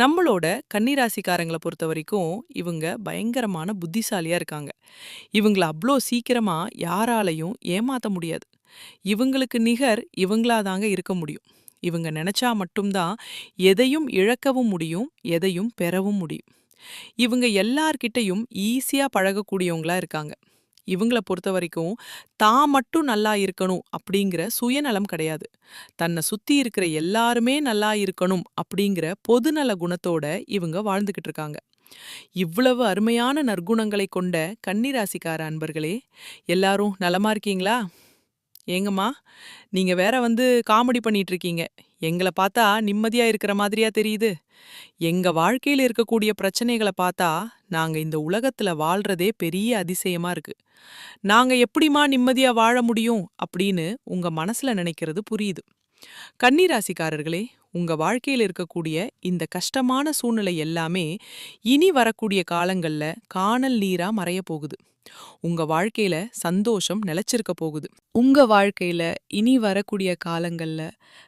நம்மளோட கன்னிராசிக்காரங்களை பொறுத்த வரைக்கும் இவங்க பயங்கரமான புத்திசாலியா இருக்காங்க. இவங்கள அவ்வளோ சீக்கிரமா யாராலையும் ஏமாத்த முடியாது. இவங்களுக்கு நிகர் இவங்களாதாங்க இருக்க முடியும். இவங்க நினைச்சா மட்டும்தான் எதையும் இழக்கவும் முடியும் எதையும் பெறவும் முடியும். இவங்க எல்லார்கிட்டையும் ஈஸியாக பழகக்கூடியவங்களா இருக்காங்க. இவங்களை பொறுத்த வரைக்கும் தான் மட்டும் நல்லா இருக்கணும் அப்படிங்கிற சுயநலம் கிடையாது. தன்னை சுத்தி இருக்கிற எல்லாருமே நல்லா இருக்கணும் அப்படிங்கிற பொதுநல குணத்தோட இவங்க வாழ்ந்துகிட்டு இருக்காங்க. இவ்வளவு அருமையான நற்குணங்களை கொண்ட கன்னிராசிக்கார அன்பர்களே எல்லாரும் நலமா இருக்கீங்களா? ஏங்கம்மா நீங்க வேற வந்து காமெடி பண்ணிட்டு இருக்கீங்க. எங்களை பார்த்தா நிம்மதியா இருக்கிற மாதிரியா தெரியுது. எங்க வாழ்க்கையில இருக்கக்கூடிய பிரச்சனைகளை பார்த்தா நாங்க இந்த உலகத்துல வாழ்றதே பெரிய அதிசயமா இருக்கு. நாங்க எப்படிமா நிம்மதியா வாழ முடியும் அப்படின்னு உங்க மனசுல நினைக்கிறது புரியுது. கன்னிராசிக்காரர்களே உங்க வாழ்க்கையில இருக்கக்கூடிய இந்த கஷ்டமான சூழ்நிலை எல்லாமே இனி வரக்கூடிய காலங்கள்ல காணல் நீரா மறைய போகுது. உங்க வாழ்க்கையில சந்தோஷம் நிலைச்சிருக்க போகுது. உங்க வாழ்க்கையில இனி வரக்கூடிய காலங்கள்ல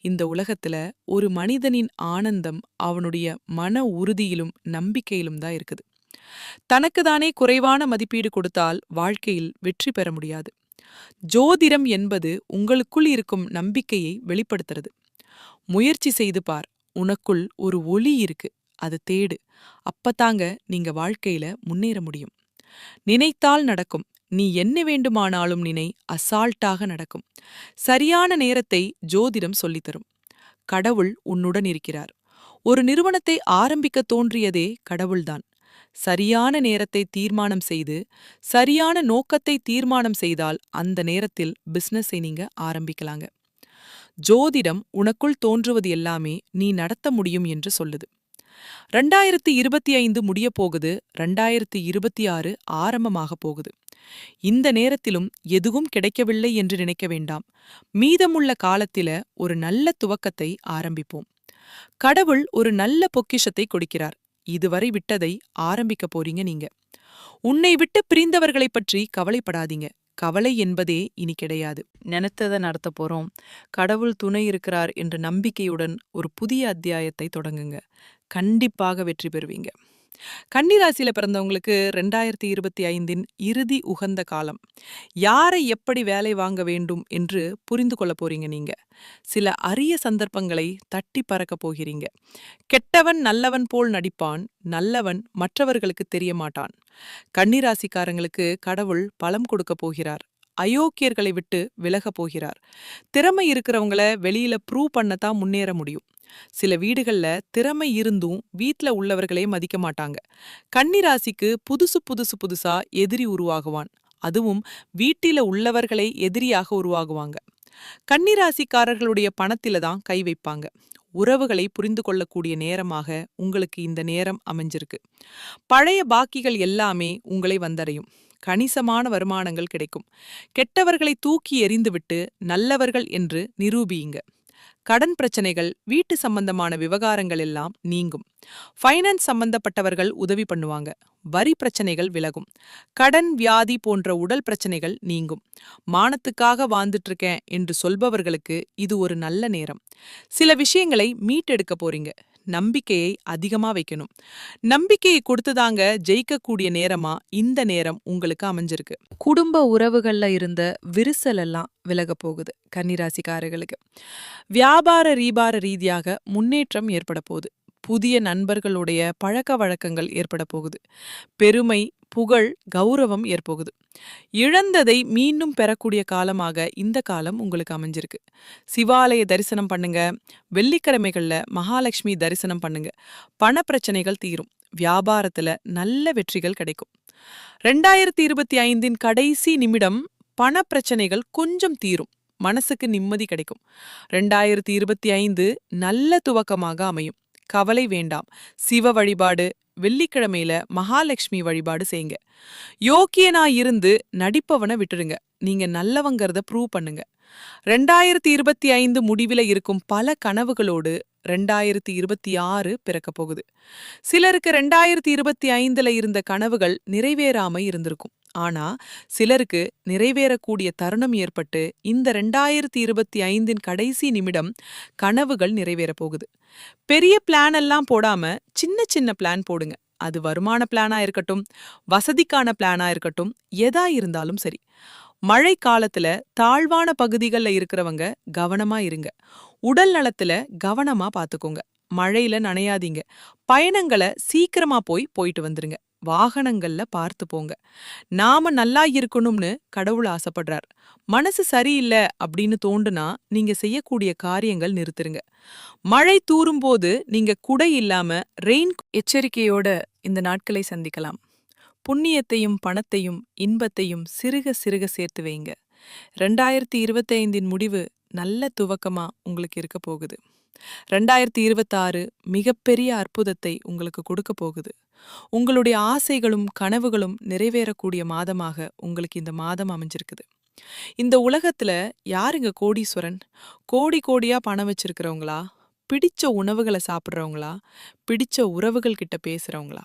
இந்த உலகத்துல ஒரு மனிதனின் ஆனந்தம் அவனுடைய மன உறுதியிலும் நம்பிக்கையிலும் தான் இருக்குது. தனக்குதானே குறைவான மதிப்பீடு கொடுத்தால் வாழ்க்கையில் வெற்றி பெற முடியாது. ஜோதிடம் என்பது உங்களுக்குள் இருக்கும் நம்பிக்கையை வெளிப்படுத்துறது. முயற்சி செய்து பார் உனக்குள் ஒரு ஒளி இருக்கு அது தேடு. அப்பதாங்க நீங்க வாழ்க்கையில முன்னேற முடியும். நினைத்தால் நடக்கும் நீ என்ன வேண்டுமானாலும் நினை அசால்ட்டாக நடக்கும். சரியான நேரத்தை ஜோதிடம் சொல்லித்தரும். கடவுள் உன்னுடன் இருக்கிறார். ஒரு நிறுவனத்தை ஆரம்பிக்க தோன்றியதே கடவுள்தான். சரியான நேரத்தை தீர்மானம் செய்து சரியான நோக்கத்தை தீர்மானம் செய்தால் அந்த நேரத்தில் பிசினஸை நீங்க ஆரம்பிக்கலாங்க. ஜோதிடம் உனக்குள் தோன்றுவது எல்லாமே நீ நடத்த முடியும் என்று சொல்லுது. ரெண்டாயிரத்தி இருபத்தி ஐந்து முடிய போகுது ரெண்டாயிரத்தி இருபத்தி ஆறு ஆரம்பமாக போகுது. இந்த நேரத்திலும் எதுவும் கிடைக்கவில்லை என்று நினைக்க வேண்டாம். மீதமுள்ள காலத்தில ஒரு நல்ல துவக்கத்தை ஆரம்பிப்போம். கடவுள் ஒரு நல்ல பொக்கிஷத்தை கொடுக்கிறார். இதுவரை விட்டதை ஆரம்பிக்க போறீங்க நீங்க. உன்னை விட்டு பிரிந்தவர்களைப் பற்றி கவலைப்படாதீங்க. கவலை என்பதே இனி கிடையாது. நினைத்ததை நடத்த போறோம். கடவுள் துணை இருக்கிறார் என்ற நம்பிக்கையுடன் ஒரு புதிய அத்தியாயத்தை தொடங்குங்க. கண்டிப்பாக வெற்றி பெறுவீங்க. கன்னிராசியில பிறந்தவங்களுக்கு ரெண்டாயிரத்தி இருபத்தி ஐந்தின் இறுதி உகந்த காலம். யாரை எப்படி வேலை வாங்க வேண்டும் என்று புரிந்து கொள்ள போறீங்க நீங்க. சில அரிய சந்தர்ப்பங்களை தட்டி பறக்க போகிறீங்க. கெட்டவன் நல்லவன் போல் நடிப்பான் நல்லவன் மற்றவர்களுக்கு தெரிய மாட்டான். கன்னிராசிக்காரங்களுக்கு கடவுள் பலம் கொடுக்க போகிறார். அயோக்கியர்களை விட்டு விலக போகிறார். திறமை இருக்கிறவங்கள வெளியில ப்ரூவ் பண்ணத்தான் முன்னேற முடியும். சில வீடுகள்ல திறமை இருந்தும் வீட்ல உள்ளவர்களே மதிக்க மாட்டாங்க. கன்னிராசிக்கு புதுசு புதுசு புதுசா எதிரி உருவாகுவான். அதுவும் வீட்டில உள்ளவர்களே எதிரியாக உருவாகுவாங்க. கன்னிராசிக்காரர்களுடைய பணத்தில தான் கை வைப்பாங்க. உறவுகளை புரிந்து கொள்ளக்கூடிய நேரமாக உங்களுக்கு இந்த நேரம் அமைஞ்சிருக்கு. பழைய பாக்கிகள் எல்லாமே உங்களை வந்தடையும். கணிசமான வருமானங்கள் கிடைக்கும். கெட்டவர்களை தூக்கி எறிந்துவிட்டு நல்லவர்கள் என்று நிரூபியுங்க. கடன் பிரச்சனைகள் வீட்டு சம்பந்தமான விவகாரங்கள் எல்லாம் நீங்கும். ஃபைனான்ஸ் சம்பந்தப்பட்டவர்கள் உதவி பண்ணுவாங்க. வரி பிரச்சனைகள் விலகும். கடன் வியாதி போன்ற உடல் பிரச்சனைகள் நீங்கும். மானத்துக்காக வாழ்ந்துட்டு இருக்கேன் என்று சொல்பவர்களுக்கு இது ஒரு நல்ல நேரம். சில விஷயங்களை மீட்டெடுக்க போறீங்க. நம்பிக்கையை அதிகமா வைக்கணும். நம்பிக்கையை கொடுத்துதாங்க ஜெயிக்கக்கூடிய நேரமா இந்த நேரம் உங்களுக்கு அமைஞ்சிருக்கு. குடும்ப உறவுகள்ல இருந்த விரிசல் எல்லாம் விலக போகுது கன்னிராசிக்காரர்களுக்கு. வியாபார ரீபார ரீதியாக முன்னேற்றம் ஏற்பட போகுது. புதிய நண்பர்களுடைய பழக்க வழக்கங்கள் ஏற்பட போகுது. பெருமை புகழ் கௌரவம் ஏற்போகுது. இழந்ததை மீண்டும் பெறக்கூடிய காலமாக இந்த காலம் உங்களுக்கு அமைஞ்சிருக்கு. சிவாலய தரிசனம் பண்ணுங்க. வெள்ளிக்கிழமைகள்ல மகாலட்சுமி தரிசனம் பண்ணுங்க. பண பிரச்சனைகள் தீரும். வியாபாரத்துல நல்ல வெற்றிகள் கிடைக்கும். ரெண்டாயிரத்தி இருபத்தி ஐந்தின் கடைசி நிமிடம் பண பிரச்சனைகள் கொஞ்சம் தீரும். மனசுக்கு நிம்மதி கிடைக்கும். ரெண்டாயிரத்தி இருபத்தி ஐந்து நல்ல துவக்கமாக அமையும். கவலை வேண்டாம். சிவ வழிபாடு வெள்ளிக்கிழமையில மகாலட்சுமி வழிபாடு செய்யுங்க. யோக்கியனா இருந்து நடிப்பவனை விட்டுடுங்க நீங்க நல்லவங்கிறத ப்ரூவ் பண்ணுங்க. ரெண்டாயிரத்தி இருபத்தி ஐந்து முடிவில இருக்கும் பல கனவுகளோடு ரெண்டாயிரத்தி இருபத்தி ஆறு பிறக்க போகுது. சிலருக்கு ரெண்டாயிரத்தி இருபத்தி ஐந்துல இருந்த கனவுகள் நிறைவேறாம இருந்திருக்கும். ஆனா சிலருக்கு நிறைவேறக்கூடிய தருணம் ஏற்பட்டு இந்த ரெண்டாயிரத்தி இருபத்தி ஐந்தின் கடைசி நிமிடம் கனவுகள் நிறைவேற போகுது. பெரிய பிளான் எல்லாம் போடாம சின்ன சின்ன பிளான் போடுங்க. அது வருமான பிளானா இருக்கட்டும் வசதிக்கான பிளானா இருக்கட்டும் எதா இருந்தாலும் சரி. மழை காலத்துல தாழ்வான பகுதிகள்ல இருக்கிறவங்க கவனமா இருங்க. உடல் நலத்துல கவனமா பாத்துக்கோங்க. மழையில நனையாதீங்க. பயணங்களை சீக்கிரமா போய் போயிட்டு வந்துருங்க. வாகனங்கள்ல பார்த்து போங்க. நாம நல்லா இருக்கணும்னு கடவுள் ஆசைப்படுறார். மனசு சரியில்லை அப்படின்னு தோண்டுனா நீங்க செய்யக்கூடிய காரியங்கள் நிறுத்துருங்க. மழை தூறும்போது நீங்க குடை இல்லாம ரெயின் எச்சரிக்கையோட இந்த நாட்களை சந்திக்கலாம். புண்ணியத்தையும் பணத்தையும் இன்பத்தையும் சிறுக சிறுக சேர்த்து வைங்க. ரெண்டாயிரத்தி இருபத்தைந்தின் முடிவு நல்ல துவக்கமா உங்களுக்கு இருக்க போகுது. ரெண்டாயிரத்தி இருபத்தாறு மிகப்பெரிய அற்புதத்தை உங்களுக்கு கொடுக்க போகுது. உங்களுடைய ஆசைகளும் கனவுகளும் நிறைவேறக்கூடிய மாதமாக உங்களுக்கு இந்த மாதம் அமைஞ்சிருக்குது. இந்த உலகத்துல யாருங்க கோடீஸ்வரன்? கோடி கோடியா பணம் வச்சிருக்கிறவங்களா? பிடிச்ச உணவுகளை சாப்பிட்றவங்களா? பிடிச்ச உறவுகள் கிட்ட பேசுறவங்களா?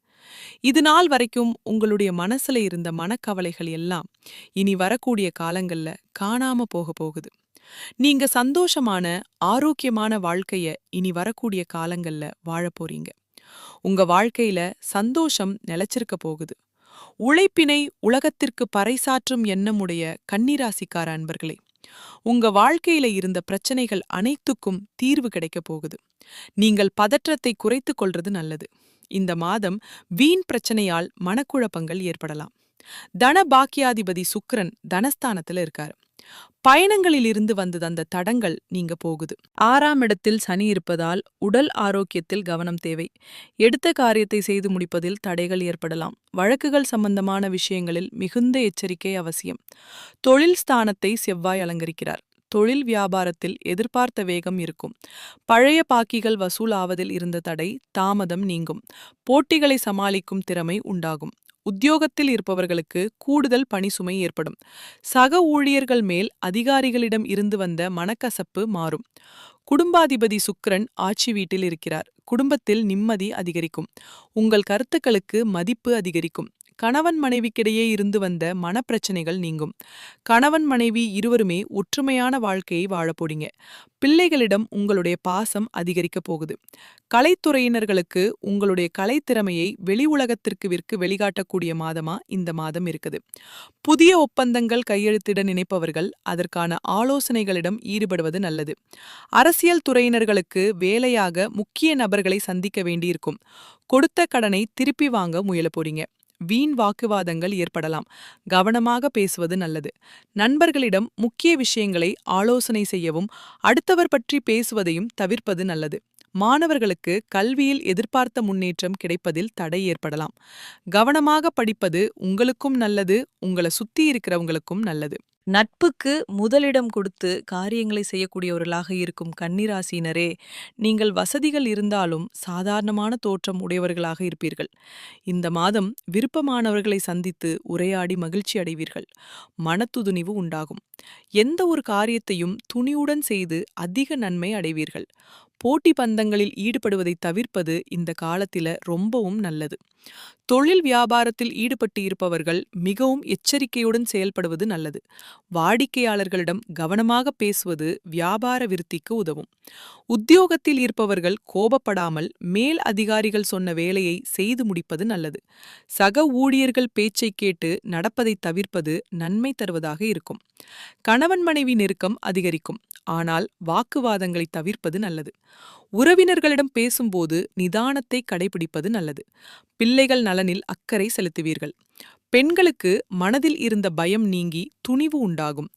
இது நாள் வரைக்கும் உங்களுடைய மனசுல இருந்த மனக்கவலைகள் எல்லாம் இனி வரக்கூடிய காலங்கள்ல காணாம போக போகுது. நீங்க சந்தோஷமான ஆரோக்கியமான வாழ்க்கைய இனி வரக்கூடிய காலங்கள்ல வாழப் போறீங்க. உங்க வாழ்க்கையில சந்தோஷம் நிலைச்சிருக்க போகுது. உழைப்பினை உலகத்திற்கு பறைசாற்றும் எண்ணமுடைய கன்னிராசிக்கார அன்பர்களே உங்க வாழ்க்கையில இருந்த பிரச்சனைகள் அனைத்துக்கும் தீர்வு கிடைக்க போகுது. நீங்கள் பதற்றத்தை குறைத்துக் கொள்றது நல்லது. இந்த மாதம் வீண் பிரச்சனையால் மனக்குழப்பங்கள் ஏற்படலாம். தன பாக்கியாதிபதி சுக்ரன் தனஸ்தானத்துல இருக்காரு. பயணங்களில் இருந்து வந்தது அந்த தடங்கள் நீங்க போகுது. ஆறாம் இடத்தில் சனி இருப்பதால் உடல் ஆரோக்கியத்தில் கவனம் தேவை. எடுத்த காரியத்தை செய்து முடிப்பதில் தடைகள் ஏற்படலாம். வழக்குகள் சம்பந்தமான விஷயங்களில் மிகுந்த எச்சரிக்கை அவசியம். தொழில் ஸ்தானத்தை செவ்வாய் அலங்கரிக்கிறார். தொழில் வியாபாரத்தில் எதிர்பார்த்த வேகம் இருக்கும். பழைய பாக்கிகள் வசூலாவதில் இருந்த தடை தாமதம் நீங்கும். போட்டிகளை சமாளிக்கும் திறமை உண்டாகும். உத்தியோகத்தில் இருப்பவர்களுக்கு கூடுதல் பணிசுமை ஏற்படும். சக ஊழியர்கள் மேல் அதிகாரிகளிடம் இருந்து வந்த மனக்கசப்பு மாறும். குடும்பாதிபதி சுக்ரன் ஆட்சி வீட்டில் இருக்கிறார். குடும்பத்தில் நிம்மதி அதிகரிக்கும். உங்கள் கருத்துக்களுக்கு மதிப்பு அதிகரிக்கும். கணவன் மனைவிக்கிடையே இருந்து வந்த மனப்பிரச்சனைகள் நீங்கும். கணவன் மனைவி இருவருமே ஒற்றுமையான வாழ்க்கையை வாழப்போறீங்க பிள்ளைகளிடம் உங்களுடைய பாசம் அதிகரிக்கப் போகுது. கலைத்துறையினர்களுக்கு உங்களுடைய கலைத்திறமையை வெளி உலகத்திற்கு விற்கு வெளிகாட்டக்கூடிய மாதமா இந்த மாதம் இருக்குது. புதிய ஒப்பந்தங்கள் கையெழுத்திட நினைப்பவர்கள் அதற்கான ஆலோசனைகளிடம் ஈடுபடுவது நல்லது. அரசியல் துறையினர்களுக்கு வேலையாக முக்கிய நபர்களை சந்திக்க வேண்டியிருக்கும். கொடுத்த கடனை திருப்பி வாங்க முயல போறீங்க. வீண் வாக்குவாதங்கள் ஏற்படலாம். கவனமாக பேசுவது நல்லது. நண்பர்களிடம் முக்கிய விஷயங்களை ஆலோசனை செய்யவும் அடுத்தவர் பற்றி பேசுவதையும் தவிர்ப்பது நல்லது. மாணவர்களுக்கு கல்வியில் எதிர்பார்த்த முன்னேற்றம் கிடைப்பதில் தடை ஏற்படலாம். கவனமாக படிப்பது உங்களுக்கும் நல்லது உங்களை சுத்தி இருக்கிறவங்களுக்கும் நல்லது. நட்புக்கு முதலிடம் கொடுத்து காரியங்களை செய்யக்கூடியவர்களாக இருக்கும் கன்னிராசினரே நீங்கள் வசதிகள் இருந்தாலும் சாதாரணமான தோற்றம் உடையவர்களாக இருப்பீர்கள். இந்த மாதம் விருப்பமானவர்களை சந்தித்து உரையாடி மகிழ்ச்சி அடைவீர்கள். மனத்துதுணிவு உண்டாகும். எந்த ஒரு காரியத்தையும் துணிவுடன் செய்து அதிக நன்மை அடைவீர்கள். போட்டி பந்தங்களில் ஈடுபடுவதை தவிர்ப்பது இந்த காலத்தில ரொம்பவும் நல்லது. தொழில் வியாபாரத்தில் ஈடுபட்டு இருப்பவர்கள் மிகவும் எச்சரிக்கையுடன் செயல்படுவது நல்லது. வாடிக்கையாளர்களிடம் கவனமாக பேசுவது வியாபார விருத்திக்கு உதவும். உத்தியோகத்தில் இருப்பவர்கள் கோபப்படாமல் மேல் அதிகாரிகள் சொன்ன வேலையை செய்து முடிப்பது நல்லது. சக ஊழியர்கள் பேச்சை கேட்டு நடப்பதை தவிர்ப்பது நன்மை தருவதாக இருக்கும். கணவன் மனைவி நெருக்கம் அதிகரிக்கும். ஆனால் வாக்குவாதங்களை தவிர்ப்பது நல்லது. உறவினர்களிடம் பேசும்போது நிதானத்தை கடைபிடிப்பது நல்லது. பிள்ளைகள் நலனில் அக்கறை செலுத்துவீர்கள். பெண்களுக்கு மனதில் இருந்த பயம் நீங்கி துணிவு உண்டாகும்.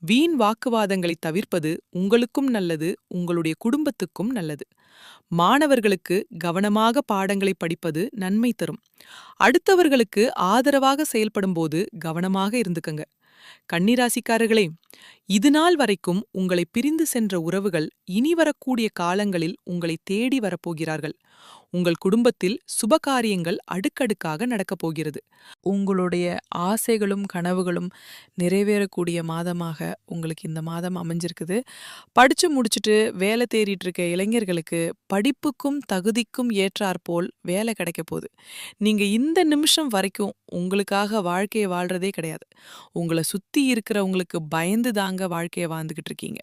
வீண் வாக்குவாதங்களை தவிர்ப்பது உங்களுக்கும் நல்லது உங்களுடைய குடும்பத்துக்கும் நல்லது. மாணவர்களுக்கு கவனமாக பாடங்களை படிப்பது நன்மை தரும். அடுத்தவர்களுக்கு ஆதரவாக செயல்படும்போது கவனமாக இருந்துக்கங்க. கன்னிராசிக்காரர்களே இதுநாள் வரைக்கும் உங்களை பிரிந்து சென்ற உறவுகள் இனி வரக்கூடிய காலங்களில் உங்களை தேடி வரப்போகிறார்கள். உங்கள் குடும்பத்தில் சுபகாரியங்கள் அடுக்கடுக்காக நடக்கப் போகிறது. உங்களுடைய ஆசைகளும் கனவுகளும் நிறைவேறக்கூடிய மாதமாக உங்களுக்கு இந்த மாதம் அமைஞ்சிருக்குது. படிச்சு முடிச்சுட்டு வேலை தேடிட்டு இருக்க இளைஞர்களுக்கு படிப்புக்கும் தகுதிக்கும் ஏற்றாற்போல் வேலை கிடைக்க போகுது. நீங்க இந்த நிமிஷம் வரைக்கும் உங்களுக்காக வாழ்க்கையை வாழ்றதே கிடையாது. உங்களை சுத்தி இருக்கிறவங்களுக்கு பயந்து தாங்க வாழ்க்கையை வாழ்ந்துகிட்டு இருக்கீங்க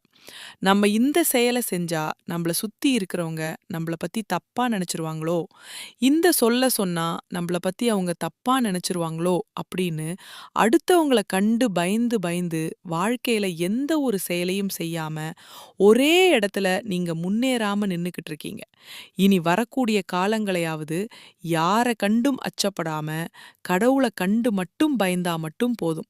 நம்ம இந்த செயலை செஞ்சா நம்மள சுத்தி இருக்கிறவங்க நம்மள பத்தி தப்பா நினைச்சிருவாங்களோ? இந்த சொல்ல சொன்னா நம்மள பத்தி அவங்க தப்பா நினைச்சிருவாங்களோ? அப்படின்னு அடுத்தவங்கள கண்டு பயந்து பயந்து வாழ்க்கையில எந்த ஒரு செயலையும் செய்யாம ஒரே இடத்துல நீங்க முன்னேறாம நின்றுக்கிட்டு இருக்கீங்க இனி வரக்கூடிய காலங்களையாவது யார கண்டும் அச்சப்படாம கடவுளை கண்டு மட்டும் பயந்தா மட்டும் போதும்.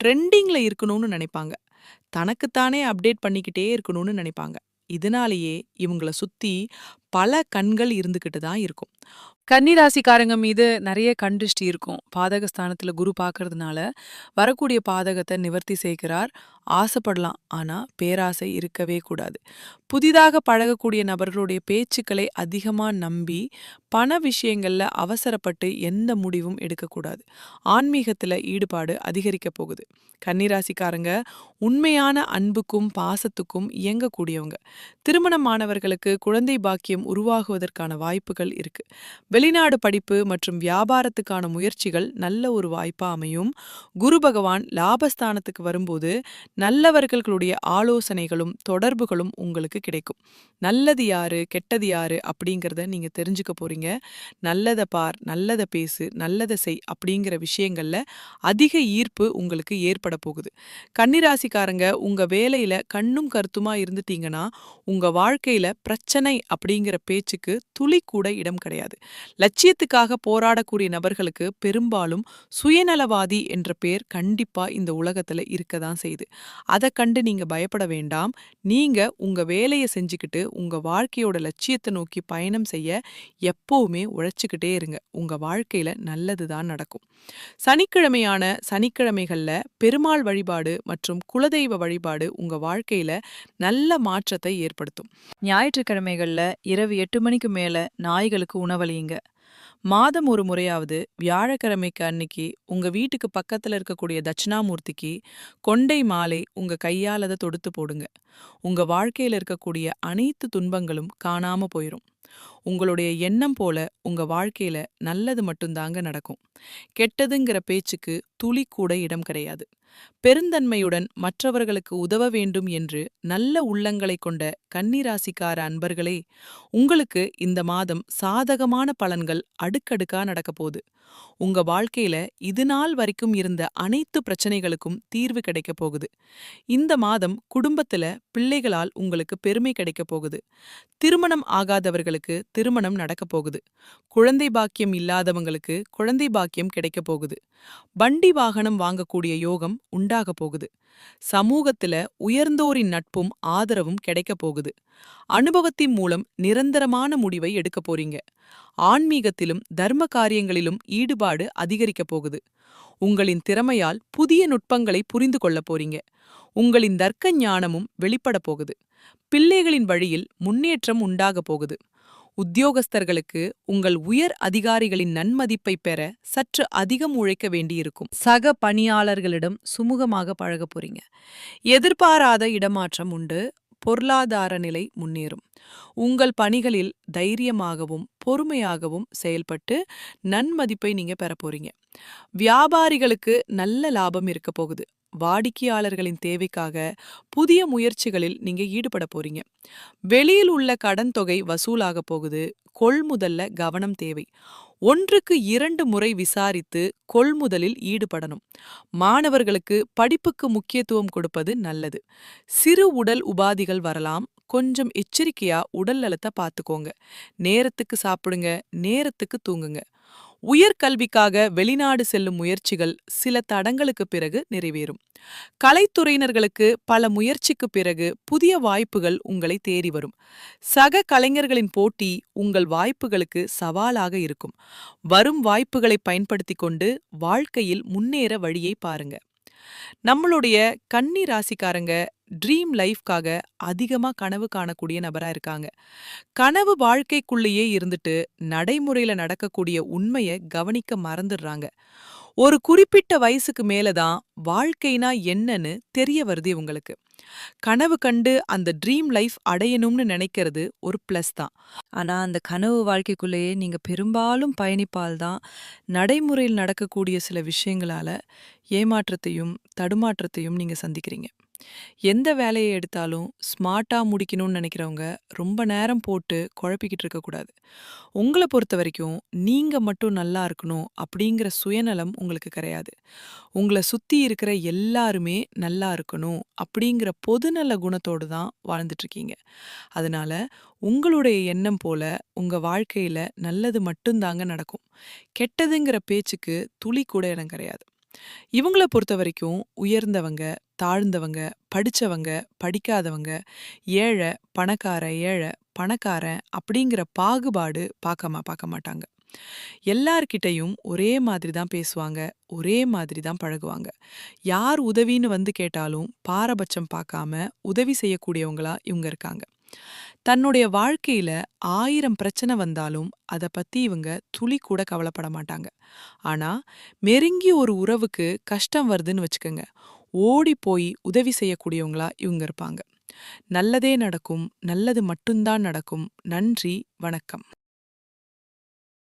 ட்ரெண்டிங்ல இருக்கணும்னு நினைப்பாங்க. தனக்குத்தானே அப்டேட் பண்ணிக்கிட்டே இருக்கணும்னு நினைப்பாங்க. இதனாலேயே இவங்கள சுத்தி பல கண்கள் இருந்துகிட்டு தான் இருக்கும். கன்னிராசிக்காரங்க மீது நிறைய கண்டிஷ்டி இருக்கும். பாதகஸ்தானத்துல குரு பார்க்கறதுனால வரக்கூடிய பாதகத்தை நிவர்த்தி செய்கிறார். ஆசைப்படலாம். ஆனால் பேராசை இருக்கவே கூடாது. புதிதாக பழகக்கூடிய நபர்களுடைய பேச்சுக்களை அதிகமாக நம்பி பண விஷயங்கள்ல அவசரப்பட்டு எந்த முடிவும் எடுக்கக்கூடாது. ஆன்மீகத்தில் ஈடுபாடு அதிகரிக்க போகுது. கன்னிராசிக்காரங்க உண்மையான அன்புக்கும் பாசத்துக்கும் இயங்கக்கூடியவங்க. திருமணமானவர்களுக்கு குழந்தை பாக்கியம் உருவாகுவதற்கான வாய்ப்புகள் இருக்கு. வெளிநாடு படிப்பு மற்றும் வியாபாரத்துக்கான முயற்சிகள் நல்ல ஒரு வாய்ப்பா அமையும். குரு பகவான் லாபஸ்தானத்துக்கு வரும்போது நல்லவர்களுடைய ஆலோசனைகளும் தொடர்புகளும் உங்களுக்கு கிடைக்கும். நல்லது யாரு கெட்டது யாரு அப்படிங்கிறத நீங்க தெரிஞ்சுக்க போறீங்க. நல்லதை பார் நல்லதை பேசு நல்லதை செய் அப்படிங்கிற விஷயங்கள்ல அதிக ஈர்ப்பு உங்களுக்கு ஏற்பட போகுது. கன்னிராசிக்காரங்க உங்க வேலையில கண்ணும் கருத்துமா இருந்துட்டீங்கன்னா உங்க வாழ்க்கையில பிரச்சனை அப்படிங்கிற பேச்சுக்கு துளி கூட இடம் கிடையாது. லட்சியத்துக்காக போராடக்கூடிய நபர்களுக்கு பெரும்பாலும் சுயநலவாதி என்ற பேர் கண்டிப்பா இந்த உலகத்துல இருக்க தான் செய்யுது அதை கண்டு நீங்க பயப்பட வேண்டாம். நீங்க உங்க வேலையை செஞ்சுக்கிட்டு உங்க வாழ்க்கையோட லட்சியத்தை நோக்கி பயணம் செய்ய எப்பவுமே உழைச்சிக்கிட்டே இருங்க. உங்க வாழ்க்கையில நல்லது தான் நடக்கும். சனிக்கிழமையான சனிக்கிழமைகள்ல பெருமாள் வழிபாடு மற்றும் குலதெய்வ வழிபாடு உங்க வாழ்க்கையில நல்ல மாற்றத்தை ஏற்படுத்தும். ஞாயிற்றுக்கிழமைகள்ல இரவு எட்டு மணிக்கு மேல நாய்களுக்கு உணவளியுங்க. மாதம் ஒரு முறையாவது வியாழக்கிழமைக்கு அன்னைக்கு உங்க வீட்டுக்கு பக்கத்துல இருக்கக்கூடிய தட்சிணாமூர்த்திக்கு கொண்டை மாலை உங்க கையால் அதை தொடுத்து போடுங்க. உங்க வாழ்க்கையில இருக்கக்கூடிய அனைத்து துன்பங்களும் காணாம போயிரும். உங்களுடைய எண்ணம் போல உங்க வாழ்க்கையில நல்லது மட்டும்தாங்க நடக்கும். கெட்டதுங்கிற பேச்சுக்கு துளி கூட இடம் கிடையாது. பெருந்தன்மையுடன் மற்றவர்களுக்கு உதவ வேண்டும் என்று நல்ல உள்ளங்களை கொண்ட கன்னிராசிக்கார அன்பர்களே உங்களுக்கு இந்த மாதம் சாதகமான பலன்கள் அடுக்கடுக்கா நடக்க போகுது. உங்க வாழ்க்கையில இது நாள் வரைக்கும் இருந்த அனைத்து பிரச்சனைகளுக்கும் தீர்வு கிடைக்க போகுது. இந்த மாதம் குடும்பத்துல பிள்ளைகளால் உங்களுக்கு பெருமை கிடைக்க போகுது. திருமணம் ஆகாதவர்களுக்கு திருமணம் நடக்க போகுது. குழந்தை பாக்கியம் இல்லாதவங்களுக்கு குழந்தை பாக்கியம் கிடைக்க போகுது. வண்டி வாகனம் வாங்கக்கூடிய யோகம் உண்டாக போகுது. சமூகத்துல உயர்ந்தோரின் நட்பும் ஆதரவும் கிடைக்க போகுது. அனுபவத்தின் மூலம் நிரந்தரமான முடிவை எடுக்க போறீங்க. ஆன்மீகத்திலும் தர்ம காரியங்களிலும் ஈடுபாடு அதிகரிக்க போகுது. உங்களின் திறமையால் புதிய நுட்பங்களை புரிந்து கொள்ளப் போறீங்க. உங்களின் தர்க்க ஞானமும் வெளிப்பட போகுது. பிள்ளைகளின் வழியில் முன்னேற்றம் உண்டாக போகுது. உத்தியோகஸ்தர்களுக்கு உங்கள் உயர் அதிகாரிகளின் நன்மதிப்பை பெற சற்று அதிகம் உழைக்க வேண்டியிருக்கும். சக பணியாளர்களிடம் சுமூகமாக பழகப் போறீங்க. எதிர்பாராத இடமாற்றம் உண்டு. பொருளாதார நிலை முன்னேறும். உங்கள் பணிகளில் தைரியமாகவும் பொறுமையாகவும் செயல்பட்டு நன்மதிப்பை நீங்க பெற போறீங்க. வியாபாரிகளுக்கு நல்ல லாபம் இருக்க போகுது. வாடிக்கையாளர்களின் தேவைக்காக புதிய முயற்சிகளில் நீங்க ஈடுபட போறீங்க. வெளியில் உள்ள கடன் தொகை வசூலாக போகுது. கொள்முதல்ல கவனம் தேவை. ஒன்றுக்கு இரண்டு முறை விசாரித்து கொள்முதலில் ஈடுபடணும். மாணவர்களுக்கு படிப்புக்கு முக்கியத்துவம் கொடுப்பது நல்லது. சிறு உடல் உபாதிகள் வரலாம். கொஞ்சம் எச்சரிக்கையா உடல் நலத்தை பார்த்துக்கோங்க நேரத்துக்கு சாப்பிடுங்க. நேரத்துக்கு தூங்குங்க. உயர்கல்விக்காக வெளிநாடு செல்லும் முயற்சிகள் சில தடங்களுக்கு பிறகு நிறைவேறும். கலைத்துறையினர்களுக்கு பல முயற்சிக்கு பிறகு புதிய வாய்ப்புகள் உங்களை தேடி வரும். சக கலைஞர்களின் போட்டி உங்கள் வாய்ப்புகளுக்கு சவாலாக இருக்கும். வரும் வாய்ப்புகளை பயன்படுத்தி கொண்டு வாழ்க்கையில் முன்னேற வழியை பாருங்க. நம்மளுடைய கன்னி ராசிக்காரங்க ட்ரீம் லைஃப்காக அதிகமா கனவு காணக்கூடிய நபரா இருக்காங்க. கனவு வாழ்க்கைக்குள்ளேயே இருந்துட்டு நடைமுறையில நடக்கக்கூடிய உண்மைய கவனிக்க மறந்துடுறாங்க. ஒரு குறிப்பிட்ட வயசுக்கு மேலதான் வாழ்க்கைனா என்னன்னு தெரிய வருது இவங்களுக்கு. கனவு கண்டு அந்த ட்ரீம் லைஃப் அடையணும்னு நினைக்கிறது ஒரு ப்ளஸ் தான். ஆனா அந்த கனவு வாழ்க்கைக்குள்ளேயே நீங்க பெரும்பாலும் பயணிப்பால் தான் நடைமுறையில் நடக்கக்கூடிய சில விஷயங்களால ஏமாற்றத்தையும் தடுமாற்றத்தையும் நீங்க சந்திக்கிறீங்க. எந்த வேலையை எடுத்தாலும் ஸ்மார்ட்டா முடிக்கணும்னு நினைக்கிறவங்க ரொம்ப நேரம் போட்டு குழப்பிக்கிட்டு இருக்கக்கூடாது உங்களை பொறுத்த வரைக்கும் நீங்க மட்டும் நல்லா இருக்கணும் அப்படிங்கிற சுயநலம் உங்களுக்கு கிடையாது. உங்களை சுத்தி இருக்கிற எல்லாருமே நல்லா இருக்கணும் அப்படிங்கிற பொதுநல குணத்தோடு தான் வாழ்ந்துட்டு இருக்கீங்க. அதனால உங்களுடைய எண்ணம் போல உங்க வாழ்க்கையில நல்லது மட்டும்தாங்க நடக்கும். கெட்டதுங்கிற பேச்சுக்கு துளி கூட இடம் கிடையாது. இவங்கள பொறுத்த வரைக்கும் உயர்ந்தவங்க தாழ்ந்தவங்க படிச்சவங்க படிக்காதவங்க ஏழை பணக்கார ஏழை பணக்காரன் அப்படிங்கிற பாகுபாடு பார்க்க பார்க்க மாட்டாங்க. எல்லார்கிட்டையும் ஒரே மாதிரி தான் பேசுவாங்க ஒரே மாதிரி தான் பழகுவாங்க. யார் உதவின்னு வந்து கேட்டாலும் பாரபட்சம் பார்க்காம உதவி செய்யக்கூடியவங்களா இவங்க இருக்காங்க. தன்னுடைய வாழ்க்கையில ஆயிரம் பிரச்சனை வந்தாலும் அத பத்தி இவங்க துளி கூட கவலைப்பட மாட்டாங்க. ஆனா மெருங்கி ஒரு உறவுக்கு கஷ்டம் வருதுன்னு வச்சுக்கோங்க. ஓடி போய் உதவி செய்யக்கூடியவங்களா இவங்க இருப்பாங்க. நல்லதே நடக்கும் நல்லது மட்டும்தான் நடக்கும். நன்றி வணக்கம்.